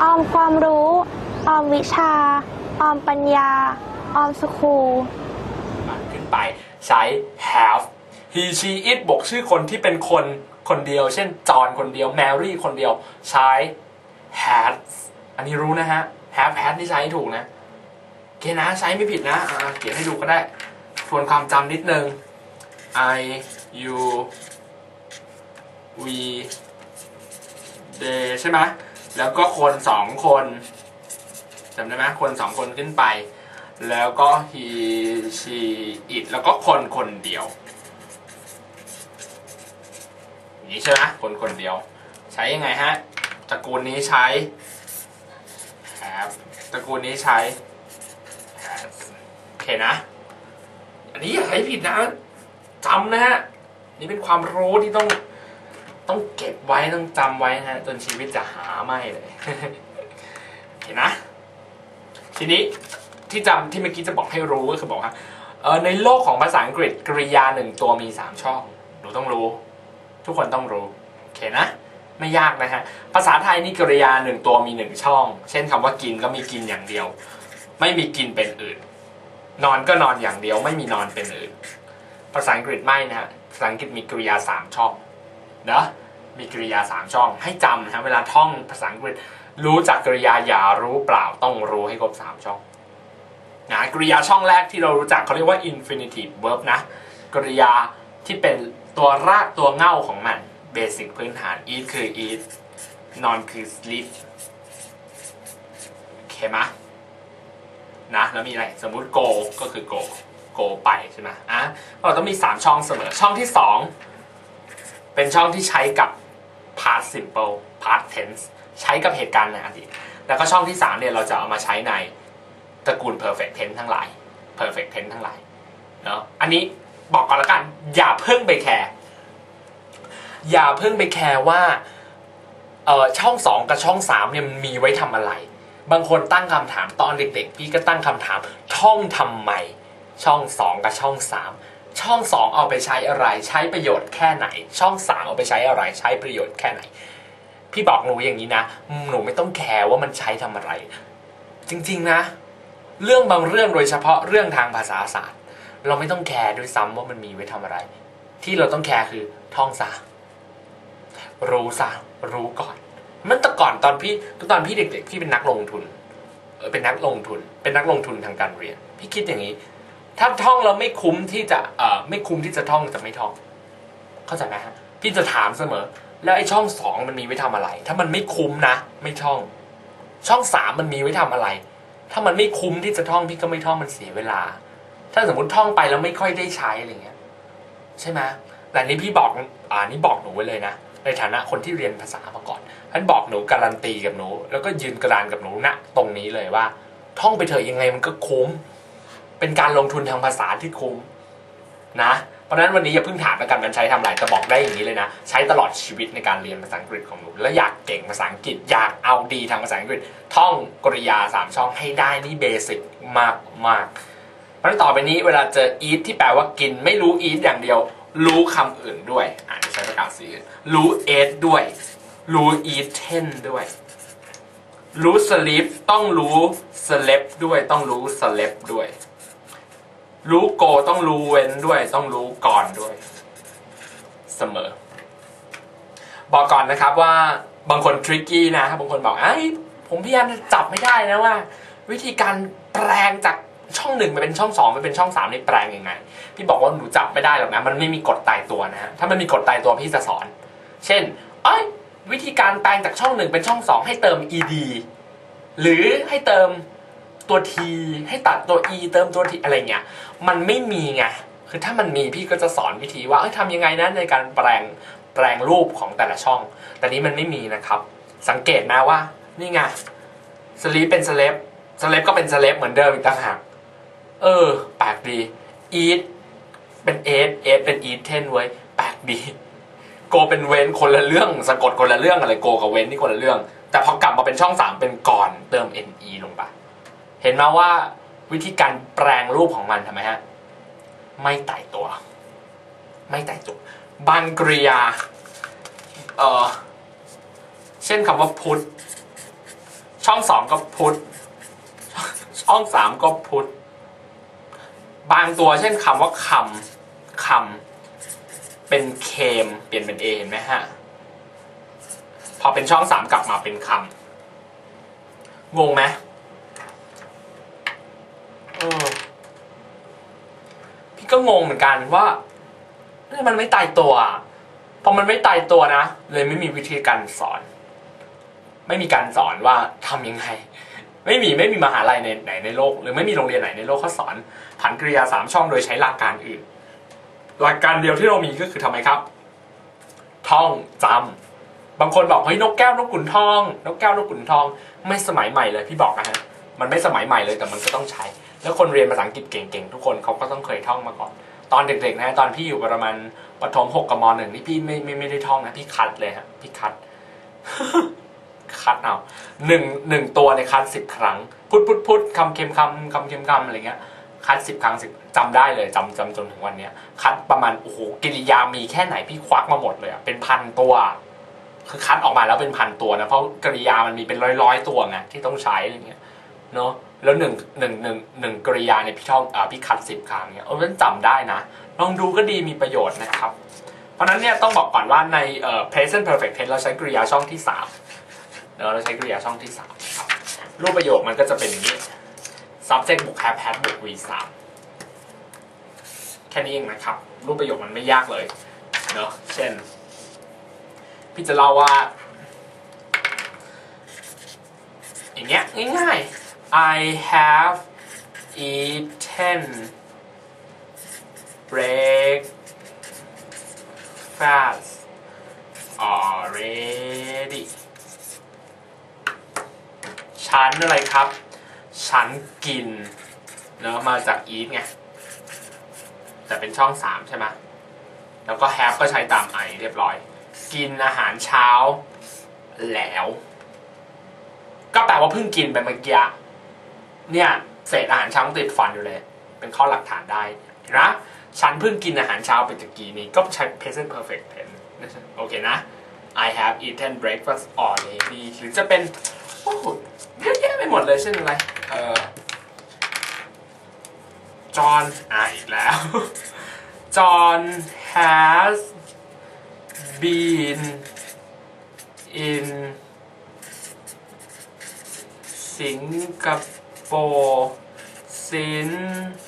ออมความรู้ ออมวิชา ออมปัญญา ออมสคูลขึ้นไปใช้ have he she it บวกชื่อคนที่เป็นคนคนเดียว เช่น จอห์นคนเดียว แมรี่คนเดียว ใช้ has อันนี้รู้นะฮะ have had นี่ใช้ถูกนะโอเคนะใช้ไม่ผิดนะเขียนให้ดูก็ได้ ทวนความจำนิดนึง I you we they ใช่ไหม แล้วก็คนสองคนจำได้ไหมคนสองคนขึ้นไป แล้วก็ he she it แล้วก็คนคนเดียวอย่างนี้ใช่ไหมคนคนเดียว ใช้ยังไงฮะตระกูลนี้ใช้ have ตระกูลนี้ใช้โอเคนะ อันนี้อย่าใช้ผิดนะจำนะฮะนี่เป็นความรู้ที่ต้อง ต้องเก็บไว้ต้องจำไว้นะฮะจนชีวิตจะหาไม่เลยโอเคนะ ทีนี้ที่จำที่เมื่อกี้จะบอกให้รู้ก็คือบอกว่าเออในโลกของภาษาอังกฤษกริยาหนึ่งตัวมีสามช่องหนูต้องรู้ ทุกคนต้องรู้โอเคนะ ไม่ยากนะฮะภาษาไทยนี่กริยาหนึ่งตัวมีหนึ่งช่อง เช่นคำว่ากินก็มีกินอย่างเดียว ไม่มีกินเป็นอื่น นอนก็นอนอย่างเดียว ไม่มีนอนเป็นอื่น ภาษาอังกฤษไม่นะฮะภาษาอังกฤษมีกริยาสามช่อง นะมีกริยาสามช่องให้จำนะเวลาท่องภาษาอังกฤษรู้จักกริยาอย่ารู้เปล่าต้องรู้ให้ครบสามช่องนะกริยาช่องแรกที่เรารู้จักเขาเรียกว่า infinitive verb นะกริยาที่เป็นตัวรากตัวเง่าของมันเบสิกพื้นฐาน eat คือ eat นอนคือ sleep โอเคไหมนะแล้วมีอะไรสมมุติ go ก็คือ go go ไปใช่ไหมอะเราต้องมี 3 ช่องเสมอช่องที่ 2 เป็นช่องที่ใช้กับ past simple past tense ใช้กับเหตุการณ์ในอดีต แล้วก็ช่องที่ 3 เนี่ยเราจะเอามาใช้ในตระกูล perfect tense ทั้งหลาย perfect tense ทั้งหลายเนาะอันนี้บอกก่อนละกัน อย่าเพิ่งไปแคร์อย่าเพิ่งไปแคร์ว่าเออช่องสองกับช่องสามเนี่ยมันมีไว้ทำอะไร บางคนตั้งคำถามตอนเด็กๆ พี่ก็ตั้งคำถามท่องทำไมช่องสองกับช่องสาม ช่องสองเอาไปใช้อะไร ใช้ประโยชน์แค่ไหน ช่องสามเอาไปใช้อะไร ใช้ประโยชน์แค่ไหน พี่บอกหนูอย่างนี้นะ หนูไม่ต้องแคร์ว่ามันใช้ทำอะไร จริงๆนะ เรื่องบางเรื่องโดยเฉพาะเรื่องทางภาษาศาสตร์ เราไม่ต้องแคร์ด้วยซ้ำว่ามันมีไว้ทำอะไร ที่เราต้องแคร์คือท่องซะรู้ซะรู้ก่อนมันแต่ก่อนตอนพี่ตอนพี่เด็กๆพี่เป็นนักลงทุนเป็นนักลงทุน เป็นนักลงทุนทางการเรียน พี่คิดอย่างนี้ ถ้าท่องแล้วไม่คุ้มที่จะเอ่อไม่คุ้มที่จะท่องจะไม่ท่อง เข้าใจไหมฮะพี่จะถามเสมอ แล้วไอ้ช่องสองมันมีไว้ทำอะไร ถ้ามันไม่คุ้มนะ ไม่ท่อง ช่องสามมันมีไว้ทำอะไร ถ้ามันไม่คุ้มที่จะท่องพี่ก็ไม่ท่องมันเสียเวลา ถ้าสมมติท่องไปแล้วไม่ค่อยได้ใช้อะไรเงี้ยใช่ไหมแต่นี่พี่บอกอ่านี่บอกหนูไว้เลยนะในฐานะคนที่เรียนภาษามาก่อนท่านบอกหนูการันตีกับหนู แล้วก็ยืนกระดานกับหนูณตรงนี้เลยว่า ท่องไปเถอะยังไงมันก็คุ้ม เป็นการลงทุนทางภาษาที่คุ้มนะ เพราะนั้นวันนี้อย่าเพิ่งถามแล้วกันมันใช้ทำอะไรแต่บอกได้อย่างนี้เลยนะ ใช้ตลอดชีวิตในการเรียนภาษาอังกฤษของหนู แล้วอยากเก่งภาษาอังกฤษอยากเอาดีทางภาษาอังกฤษ ท่องกริยาสามช่องให้ได้นี่เบสิกมากมากเพราะนั้นต่อไปนี้เวลาเจอ eat ที่แปลว่ากิน ไม่รู้ eat อย่างเดียว รู้คำอื่นด้วยอ่านใช้ประกาศสีรู้ eat ด้วย รู้ eaten ด้วยรู้ sleep ต้องรู้ slept ด้วยต้องรู้ slept ด้วย รู้ go ต้องรู้เว้นด้วย ต้องรู้ก่อนด้วย เสมอ บอกก่อนนะครับว่าบางคนทริกกี้นะบางคนบอกไอ้ผมพยายามจะจับไม่ได้นะว่า วิธีการแปลงจากช่องหนึ่งไปเป็นช่องสองไปเป็นช่องสามนี่แปลงยังไง พี่บอกว่าหนูจับไม่ได้หรอกนะ มันไม่มีกฎตายตัวนะถ้ามันมีกฎตายตัวพี่จะสอน เช่นเอ้วิธีการแปลงจากช่องหนึ่งเป็นช่องสองให้เติม ed หรือให้เติม ตัว t ให้ตัดตัว e เติมตัว t อะไรเงี้ยมันไม่มีไงคือถ้ามันมีพี่ก็จะสอนวิธีว่าเอ้ยทำยังไงนะในการแปลงแปลงรูปของแต่ละช่อง แต่นี้มันไม่มีนะครับ สังเกตนะว่า นี่ไงสลีปเป็นสเลปสเลปก็เป็นสเลปเหมือนเดิมอีกต่างหากเออแปลกดี eat เป็นเอสเอสเป็น eat ten ไว้แปลกดีโกเป็นเว้นคนละเรื่องสะกดคนละเรื่องอะไรโกกับเว้นนี่คนละเรื่อง แต่พอกลับมาเป็นช่องสามเป็นก่อนเติม ne ลงไป เห็นไหมว่าวิธีการแปลงรูปของมันทำไมฮะ ไม่ไต่ตัว ไม่ไต่ตัวบางกริยา เออเช่นคำว่าพุทธช่องสองก็พุทธช่องสามก็พุทธบางตัวเช่นคำว่าคำคำเป็นเคม เปลี่ยนเป็นเอเห็นไหมฮะ พอเป็นช่องสามกลับมาเป็นคำงงไหม ออพี่ก็งงเหมือนกันว่าเอ้ยมันไม่ตายตัวอะพอมันไม่ตายตัวนะเลยไม่มีวิธีการสอน ไม่มีการสอนว่าทำยังไง ไม่มีไม่มีมหาลัยในไหนในโลก หรือไม่มีโรงเรียนไหนในโลกเขาสอนผันกริยาสามช่องโดยใช้หลักการอื่น หลักการเดียวที่เรามีก็คือทำไมครับ ท่องจำบางคนบอกเฮ้ยนกแก้วนกขุนทอง นกแก้วนกขุนทอง ไม่สมัยใหม่เลยพี่บอกนะฮะมันไม่สมัยใหม่เลยแต่มันก็ต้องใช้ แล้วคนเรียนภาษาอังกฤษเก่งๆทุกคนเขาก็ต้องเคยท่องมาก่อน ตอนเด็กๆนะตอนพี่อยู่ประมาณประถมหกกับมหนึ่งนี่พี่ไม่ไม่ไม่ได้ท่องนะพี่คัดเลยฮะพี่คัดคัดเอาหนึ่งหนึ่งตัวในคัดสิบครั้งพุทธพุทธพุทธคำเค็มคำคำเค็มคำอะไรเงี้ยคัดสิบครั้งสิบจำได้เลยจำจำจนถึงวันเนี้ย คัดประมาณโอ้โหกิริยามีแค่ไหนพี่ควักมาหมดเลยอะเป็นพันตัว คือคัดออกมาแล้วเป็นพันตัวนะเพราะกริยามันมีเป็นร้อยร้อยตัวไงที่ต้องใช้อะไรเงี้ยเนาะ แล้วหนึ่งหนึ่งหนึ่งหนึ่งกริยาเนี่ยพี่ท่องอ่าพี่คัดสิบครั้งเนี่ยเออมันจำได้นะ ลองดูก็ดีมีประโยชน์นะครับ เพราะนั้นเนี่ยต้องบอกก่อนว่าในเอ่อ present perfect tense เราใช้กริยาช่องที่สามเนอะเราใช้กริยาช่องที่สามครับรูปประโยคมันก็จะเป็นอย่างนี้ subject บวก have had บวก v สามแค่นี้เองนะครับ รูปประโยคมันไม่ยากเลยเนอะเช่น พี่จะเล่าว่า อย่างเงี้ยง่ายๆ I have eaten breakfast already ฉันอะไรครับ ฉันกินเนอะมาจาก eat ไง แต่เป็นช่องสามใช่ไหมแล้วก็ have ก็ใช้ตาม I เรียบร้อย กินอาหารเช้าแล้ว ก็แปลว่าเพิ่งกินไปเมื่อกี้ เนี่ยเศษอาหารเช้าติดฟันอยู่เลย เป็นข้อหลักฐานได้นะฉันเพิ่งกินอาหารเช้าไปตะกี้นี้ก็ใช้ present perfect tense โอเคนะ I have eaten breakfast already หรือจะเป็นโอ้โหเยอะแยะไปหมดเลยเช่นอะไรเอ่อ John อ่าอีกแล้ว John has been in Singapore since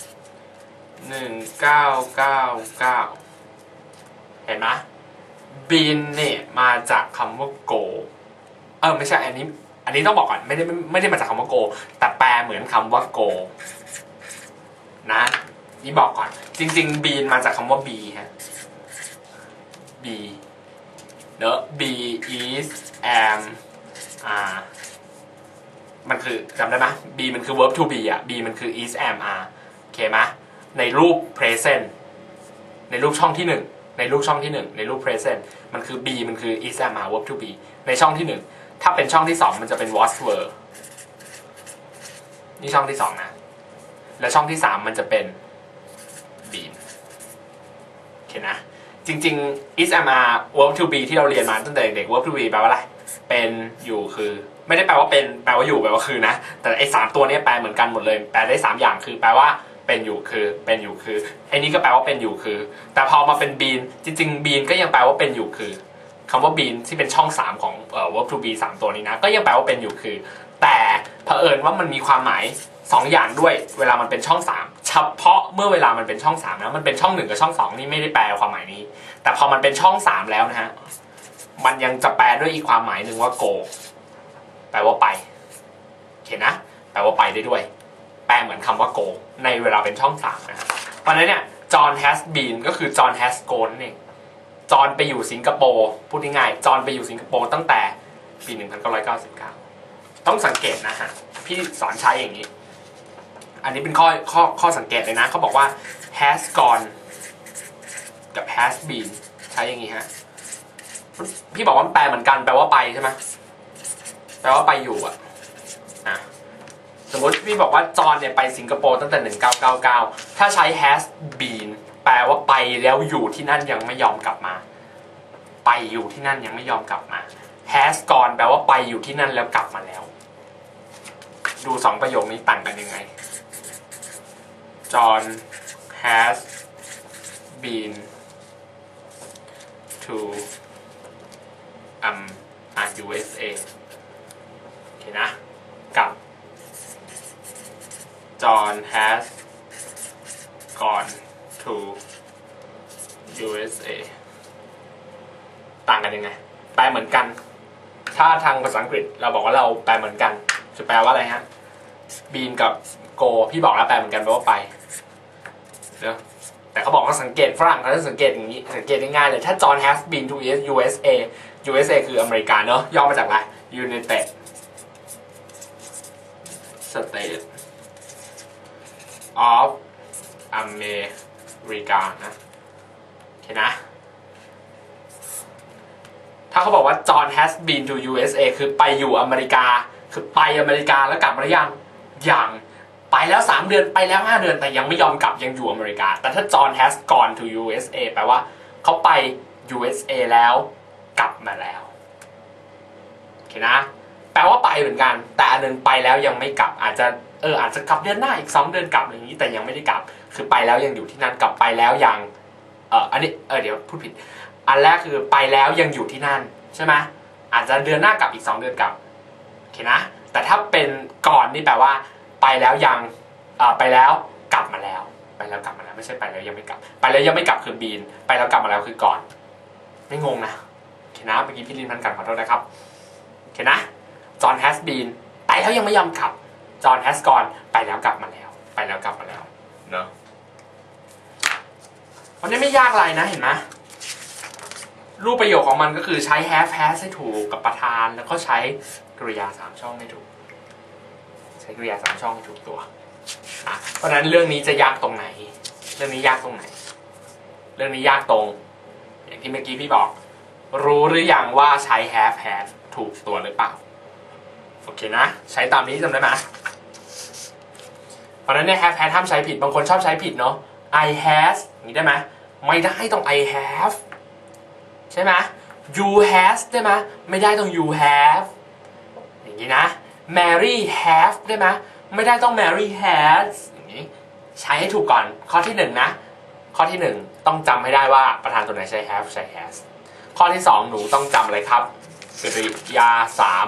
หนึ่งเก้าเก้าเก้าเห็นไหม been เนี่ยมาจากคำว่า go เออไม่ใช่อันนี้ อันนี้ต้องบอกก่อน ไม่ได้ไม่ได้มาจากคำว่า go แต่แปลเหมือนคำว่า go นะนี่บอกก่อน จริงๆ bean มาจากคำว่า be ฮะ be เนอะ be is am are มันคือจำได้ไหม be มันคือ verb to be อะ be มันคือ is am are โอเคไหมในรูป present ในรูปช่องที่หนึ่งในรูปช่องที่หนึ่งในรูป present มันคือ be มันคือ is am are verb to be ในช่องที่หนึ่งถ้าเป็นช่องที่สองมันจะเป็น was were นี่ช่องที่สองนะ และช่องที่สามมันจะเป็น been โอเคนะ จริง ๆ is am are verb to be ที่เราเรียนมาตั้งแต่เด็ก verb to be แปลว่าอะไร เป็นอยู่คือ ไม่ได้แปลว่าเป็นแปลว่าอยู่แปลว่าคือนะ แต่ไอ้สามตัวนี้แปลเหมือนกันหมดเลย แปลได้สามอย่างคือแปลว่าเป็นอยู่คือเป็นอยู่คือไอ้นี้ก็แปลว่าเป็นอยู่คือ แต่พอมาเป็น been จริงๆ been ก็ยังแปลว่าเป็นอยู่คือคำว่า been ที่เป็นช่องสามของเอ่อ verb to be สามตัวนี้นะ ก็ยังแปลว่าเป็นอยู่คือ แต่เผอิญว่ามันมีความหมายสองอย่างด้วยเวลามันเป็นช่องสามเฉพาะเมื่อเวลามันเป็นช่องสามนะมันเป็นช่องหนึ่งกับช่องสองนี่ไม่ได้แปลความหมายนี้ แต่พอมันเป็นช่องสามแล้วนะฮะมันยังจะแปลด้วยอีกความหมายหนึ่งว่า go แป ลว่าไปโอเคนะแปลว่าไปได้ด้วย แปลเหมือนคำว่า go ในเวลาเป็นช่องสามนะฮะเพราะนั้นเนี่ย John has been ก็คือ John has gone นั่นเองจอห์นไปอยู่สิงคโปร์พูดง่ายๆจอห์นไปอยู่สิงคโปร์ตั้งแต่ปี 1999 ต้องสังเกตนะฮะพี่สอนใช้อย่างนี้ อันนี้เป็นข้อข้อข้อสังเกตเลยนะเขาบอกว่า has gone กับ has been ใช้อย่างนี้ฮะพี่บอกว่าแปลเหมือนกันแปลว่าไปใช่ไหม แปลว่าไปอยู่อะอะสมมติพี่บอกว่าจอห์นเนี่ยไปสิงคโปร์ตั้งแต่ 1999 ถ้าใช้ has been แปลว่าไปแล้วอยู่ที่นั่นยังไม่ยอมกลับมา ไปอยู่ที่นั่นยังไม่ยอมกลับมา has gone แปลว่าไปอยู่ที่นั่นแล้วกลับมาแล้ว ดูสองประโยคนี้ต่างกันยังไง John has been to um USA เคนะ กับ John has gone to USA ต่างกันยังไง แปลเหมือนกัน ถ้าทางภาษาอังกฤษเราบอกว่าเราแปลเหมือนกัน จะแปลว่าอะไรฮะ บีนกับโก พี่บอกแล้วแปลเหมือนกันแปลว่าไปเนอะแต่เขาบอกว่าสังเกตฝรั่งเขาจะสังเกตอย่างนี้ สังเกตง่ายๆเลย ถ้า John has been to USA USA คืออเมริกาเนอะย่อมาจากอะไร United States of America นะโอเคนะ ถ้าเขาบอกว่า John has been to USA คือไปอยู่อเมริกา คือไปอเมริกาแล้วกลับมาหรือยังยังไปแล้ว 3 เดือนไปแล้ว 5 เดือนแต่ยังไม่ยอมกลับยังอยู่อเมริกา แต่ถ้า John has gone to USA แปลว่าเขาไป USA แล้วกลับมาแล้ว โอเคนะ แปลว่าไปเหมือนกัน แต่อันหนึงไปแล้วยังไม่กลับ อาจจะเอออาจจะกลับเดือนหน้าอีก2เดือนกลับอย่างนี้ แต่ยังไม่ได้กลับ คือไปแล้วยังอยู่ที่นั่นกลับไปแล้วยังเอออันนี้เออเดี๋ยวพูดผิด อันแรกคือไปแล้วยังอยู่ที่นั่นใช่ไหมอาจจะเดือนหน้ากลับอีก2เดือนกลับโอเคนะแต่ถ้าเป็นก่อนนี่แปลว่า ไปแล้วยังเออไปแล้วกลับมาแล้ว ไปแล้วกลับมาแล้วไม่ใช่ไปแล้วยังไม่กลับ ไปแล้วยังไม่กลับคือบีน ไปแล้วกลับมาแล้วคือก่อน ไม่งงนะโอเคนะเมื่อกี้พี่ลินพันกันขอโทษนะครับโอเคนะ จอห์น has been ไปแล้วยังไม่ยอมกลับ จอห์น has gone ไปแล้วกลับมาแล้ว ไปแล้วกลับมาแล้วเนอะวันนี้ไม่ยากอะไรนะเห็นไหมรูปประโยคของมันก็คือใช้ have has ให้ถูกกับประธาน แล้วก็ใช้กริยาสามช่องให้ถูก ใช้กริยาสามช่องให้ถูกตัวอะเพราะฉะนั้นเรื่องนี้จะยากตรงไหน เรื่องนี้ยากตรงไหน เรื่องนี้ยากตรง อย่างที่เมื่อกี้พี่บอก รู้หรือยังว่าใช้ have has ถูกตัวหรือเปล่า โอเคนะ ใช้ตามนี้จำได้ไหมเพราะฉะนั้นเนี่ย have has ห้ามใช้ผิด บางคนชอบใช้ผิดเนาะ I has นี้ได้ไหมไม่ได้ต้อง I have ใช่ไหม you has ได้ไหมไม่ได้ต้อง you have อย่างนี้นะ Mary have ได้ไหมไม่ได้ต้อง Mary has อย่างนี้ ใช้ให้ถูกก่อน ข้อที่หนึ่งนะ ข้อที่หนึ่งต้องจำให้ได้ว่าประธานตัวไหนใช้ have ใช้ has ข้อที่สองหนูต้องจำอะไรครับกริยาสาม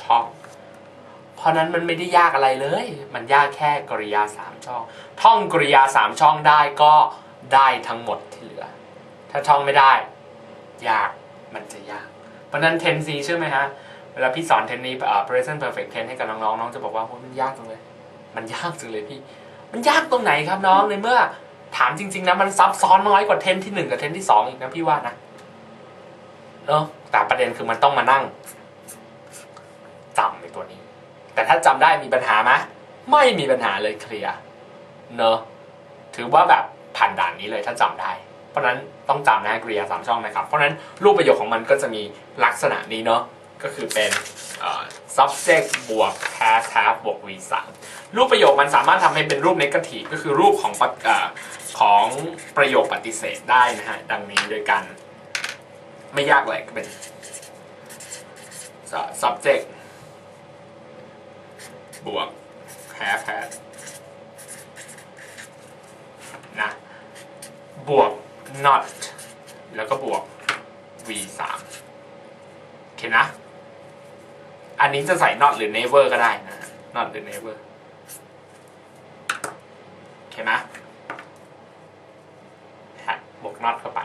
ช่อง เพราะนั้นมันไม่ได้ยากอะไรเลย มันยากแค่กริยาสามช่อง ท่องกริยาสามช่องได้ก็ได้ทั้งหมดที่เหลือ ถ้าท่องไม่ได้ ยากมันจะยาก เพราะนั้น tense นี้เชื่อไหมฮะ เวลาพี่สอน tense นี้เอ่อ present perfect tense ให้กับน้องๆน้องจะบอกว่าโอ้มันยากจังเลย มันยากจังเลยพี่ มันยากตรงไหนครับน้องในเมื่อถามจริงๆนะมันซับซ้อนน้อยกว่า tense ที่หนึ่งกับ tense ที่สองอีกนะพี่ว่านะเนอะแต่ประเด็นคือมันต้องมานั่งจำในตัวนี้ แต่ถ้าจำได้มีปัญหาไหมไม่มีปัญหาเลยเคลียร์เนอะถือว่าแบบผ่านด่านนี้เลยถ้าจำได้ เพราะนั้นต้องจำนะกริยาสามช่องนะครับ เพราะนั้นรูปประโยคของมันก็จะมีลักษณะนี้เนาะก็คือเป็น subject บวก past have บวก v 3 รูปประโยคมันสามารถทำให้เป็นรูป negative ก็คือรูปของปะเอ่อของประโยคปฏิเสธได้นะฮะ ดังนี้โดยกัน ไม่ยากเลยก็เป็น subject บวก have had นะบวก not แล้วก็บวก v 3โอเคนะ อันนี้จะใส่ not หรือ never ก็ได้นะ not หรือ never โอเคไหม had บวก not เข้าไป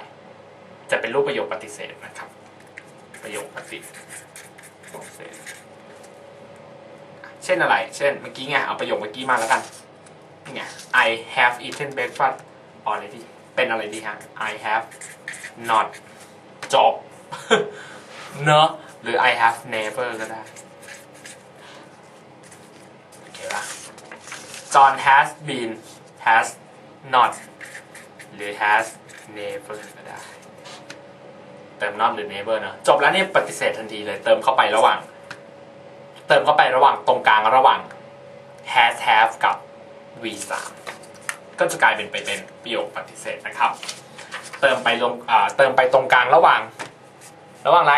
จะเป็นรูปประโยคปฏิเสธนะครับ ประโยคปฏิเสธ เช่นอะไร เช่นเมื่อกี้ไง เอาประโยคเมื่อกี้มาแล้วกัน นี่ไง I have eaten breakfast already เป็นอะไรดีฮะ I have not จบ เนอะหรือ I have never ก็ได้ โอเคปะ John has been has not หรือ has never ก็ได้ เติม not หรือ never เนอะจบแล้วเนี่ยปฏิเสธทันทีเลย เติมเข้าไประหว่าง ติมเข้าไประหว่างตรงกลางระหว่าง has have กับ v 3ก็จะกลายเป็นไปเป็นประโยคปฏิเสธนะครับ เติมไปลงเติมไปตรงกลางระหว่าง ระหว่างอะไร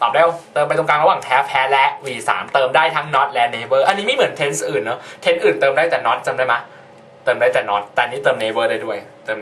ตอบเร็วเติมไปตรงกลางระหว่างแท้แพ้และ v3 เติมได้ทั้ง not และ never อันนี้ไม่เหมือน tense อื่นเนอะ tense อื่นเติมได้แต่ not จำได้ไหมเติมได้แต่ not แต่นนี้เติม never ได้ด้วยเติม